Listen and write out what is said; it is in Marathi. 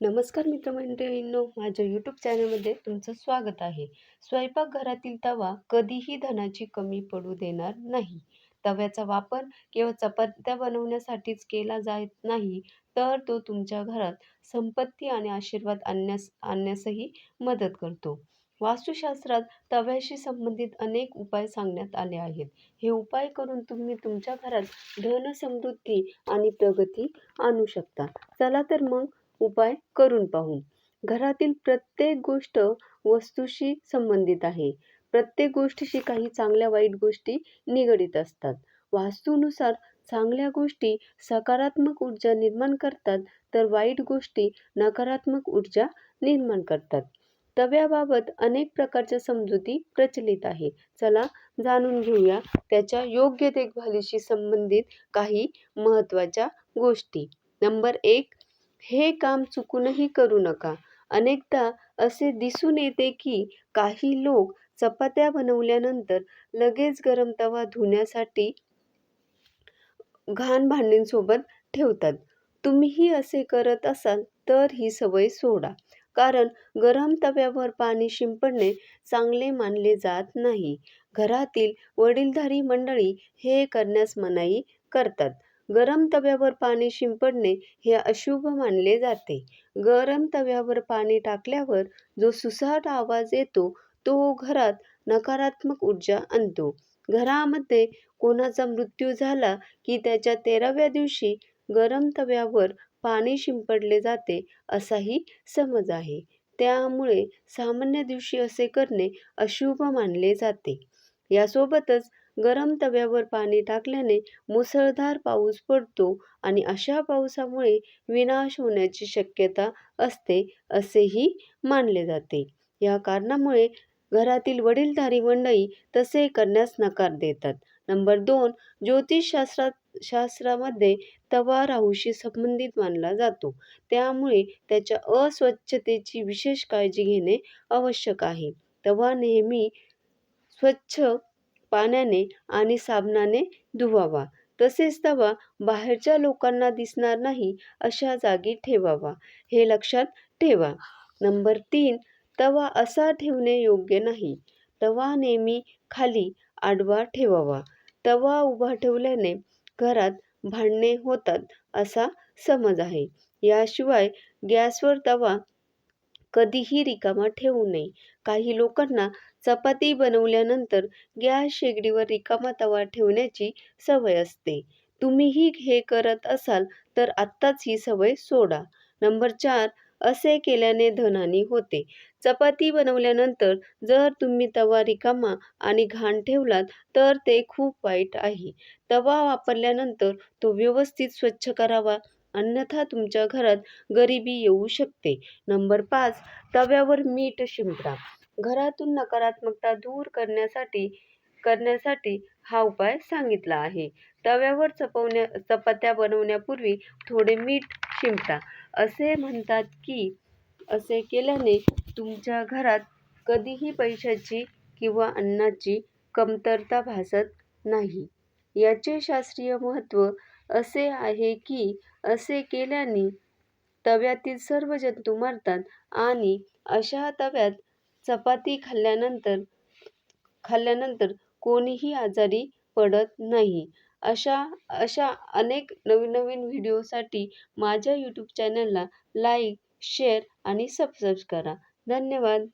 नमस्कार मित्रमंडळींनो माझ्या यूट्यूब चॅनलमध्ये तुमचं स्वागत आहे. स्वयंपाकघरातील तवा कधीही धनाची कमी पडू देणार नाही. तव्याचा वापर केवळ चपात्या बनवण्यासाठीच केला जात नाही तर तो तुमच्या घरात संपत्ती आणि आशीर्वाद आणण्यास आणण्यासही मदत करतो. वास्तुशास्त्रात तव्याशी संबंधित अनेक उपाय सांगण्यात आले आहेत. हे उपाय करून तुम्ही तुमच्या घरात धन समृद्धी आणि प्रगती आणू शकता. चला तर मग उपाय करून पाहू. घरातील प्रत्येक गोष्ट वस्तूशी संबंधित आहे. प्रत्येक गोष्टीशी काही चांगल्या वाईट गोष्टी निगडीत असतात. वास्तूनुसार चांगल्या गोष्टी सकारात्मक ऊर्जा निर्माण करतात तर वाईट गोष्टी नकारात्मक ऊर्जा निर्माण करतात. तव्याबाबत अनेक प्रकारच्या समजुती प्रचलित आहे. चला जाणून घेऊया त्याच्या योग्य देखभालीशी संबंधित काही महत्त्वाच्या गोष्टी. नंबर एक हे काम चुकूनही करू नका. अनेकदा असे दिसून येते की काही लोक चपात्या बनवल्यानंतर लगेच गरम तवा धुण्यासाठी घाण भांडींसोबत ठेवतात. तुम्हीही असे करत असाल तर ही सवय सोडा. कारण गरम तव्यावर पाणी शिंपडणे चांगले मानले जात नाही. घरातील वडीलधारी मंडळी हे करण्यास मनाई करतात. गरम तव्यावर पाणी शिंपडणे हे अशुभ मानले जाते. गरम तव्यावर पाणी टाकल्यावर जो सुसाट आवाज येतो तो घरात नकारात्मक ऊर्जा आणतो. घरामध्ये कोणाचा मृत्यू झाला की त्याच्या तेराव्या दिवशी गरम तव्यावर पाणी शिंपडले जाते असाही समज आहे. त्यामुळे सामान्य दिवशी असे करणे अशुभ मानले जाते. यासोबतच गरम तव्यावर पाणी टाकल्याने मुसळधार पाऊस पडतो आणि अशा पावसामुळे विनाश होण्याची शक्यता असते असेही मानले जाते. या कारणामुळे घरातील वडीलधारी मंडळी तसे करण्यास नकार देतात. नंबर दोन ज्योतिषशास्त्रात शास्त्रामध्ये तवा राहूशी संबंधित मानला जातो. त्यामुळे त्याच्या अस्वच्छतेची विशेष काळजी घेणे आवश्यक आहे. तवा नेहमी स्वच्छ पाण्याने आणि साबणाने धुवावा. तसेच तवा बाहेरच्या लोकांना दिसणार नाही अशा जागी ठेवावा. हे लक्षात ठेवा. नंबर तीन तवा असा ठेवणे योग्य नाही. तवा नेहमी खाली आडवा ठेवावा. तवा उभा ठेवल्याने घरात भांडणे होतात असा समज आहे. याशिवाय गॅसवर तवा कधीही रिकामा ठेवू नये. काही लोकांना चपाती बनवल्यानंतर गॅस शेगडीवर रिकामा तवा ठेवण्याची सवय असते. तुम्हीही हे करत असाल तर आत्ताच ही सवय सोडा. नंबर चार असे केल्याने धनहानी होते. चपाती बनवल्यानंतर जर तुम्ही तवा रिकामा आणि घाण ठेवलात तर ते खूप वाईट आहे. तवा वापरल्यानंतर तो व्यवस्थित स्वच्छ करावा. अन्यथा तुमच्या घरात गरिबी येऊ शकते. नंबर पाच तव्यावर मीठ शिंपडा. घरातून नकारात्मकता दूर करण्यासाठी करण्यासाठी हा उपाय सांगितला आहे. तव्यावर चपवण्या चपात्या बनवण्यापूर्वी थोडे मीठ शिंपडा. असे म्हणतात की असे केल्याने तुमच्या घरात कधीही पैशाची किंवा अन्नाची कमतरता भासत नाही. याचे शास्त्रीय महत्त्व असे आहे की असे केल्याने तव्यातील सर्व जंतू मरतात आणि अशा तव्यात चपाती खाल्ल्यानंतर खाल्ल्यानंतर कोणीही आजारी पडत नाही. अशा अशा अनेक नवीन नवीन व्हिडिओसाठी माझ्या यूट्यूब चॅनलला लाईक शेअर आणि सबस्क्राईब करा. धन्यवाद.